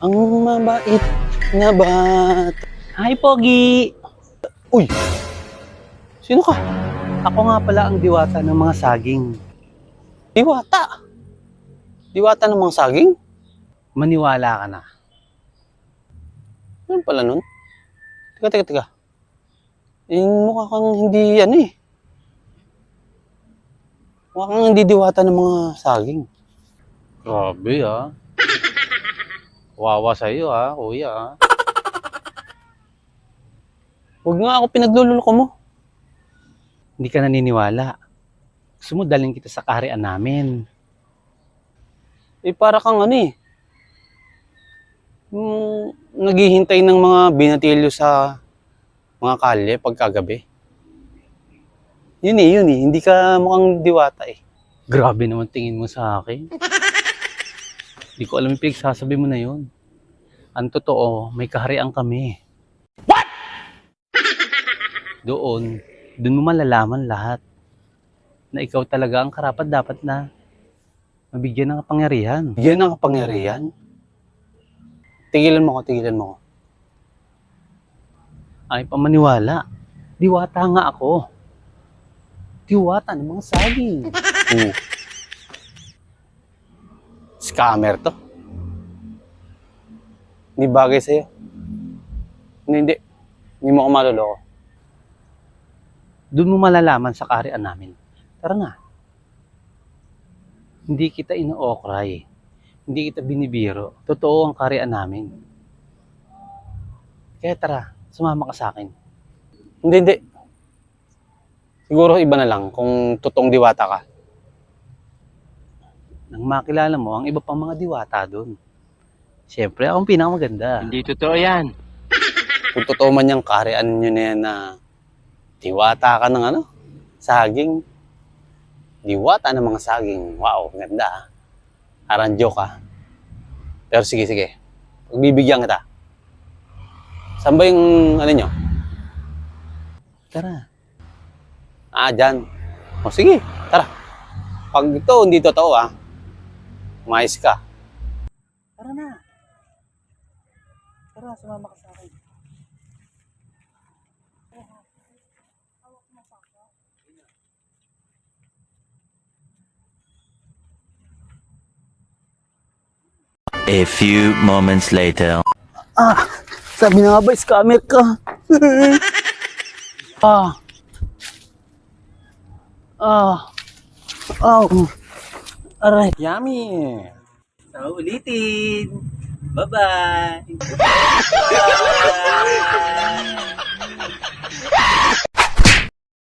Ang mabait na bat. Hi, Pogi! Uy! Sino ka? Ako nga pala ang diwata ng mga saging. Diwata. Diwata ng mga saging? Maniwala ka na. Ano pala nun? Teka, teka, teka. Eh, mukha kang hindi, ano eh. Mukha kang hindi diwata ng mga saging. Grabe ah. Wawa sa'yo ah, kuya ah. Huwag nga ako pinaglululoko mo. Hindi ka naniniwala. Gusto mo dalhin kita sa kaharian namin. Eh, para kang ano eh. Yung naghihintay ng mga binatilyo sa mga kalye pagkagabi. Yun eh, yun eh. Hindi ka mukhang diwata eh. Grabe naman tingin mo sa akin. Hindi ko alam yung pinagsasabi mo na yun. Ang totoo, may kaharian kami. What? Doon, doon mo malalaman lahat na ikaw talaga ang karapat dapat na mabigyan ng kapangyarihan. Yan ang kapangyarihan. Tigilan mo ko, tigilan mo ko. Ay pamaniwala. Diwata nga ako. Diwata ng mga saging. Hmm. Scammer to. Hindi bagay sa'yo. Hindi, hindi. Hindi mo ako maluloko. Doon mo malalaman sa kaharian namin. Tara na. Hindi kita ino-okray. Hindi kita binibiro. Totoo ang kaharian namin. Kaya tara, sumama ka sa akin. Hindi, hindi. Siguro iba na lang kung totoong diwata ka. Nang makilala mo ang iba pang mga diwata doon. Siyempre, akong pinakamaganda. Hindi totoo yan. Kung totoo man yung kaharian nyo na yan na diwata ka ng ano, saging. Diwata ng mga saging. Wow, ganda ah. Parang joke ah. Pero sige, sige. Pagbibigyan kita. Saan ba yung ano nyo? Tara. Ah, dyan. O sige, tara. Pag ito hindi totoo ah, umayos ka. Tara na. Tara, sumama ka sa akin. A few moments later. Ah, sabi na nga ba, scammer ka? ah. Ah. Oh. Aray. Yummy! Sa ulitin! Bye-bye!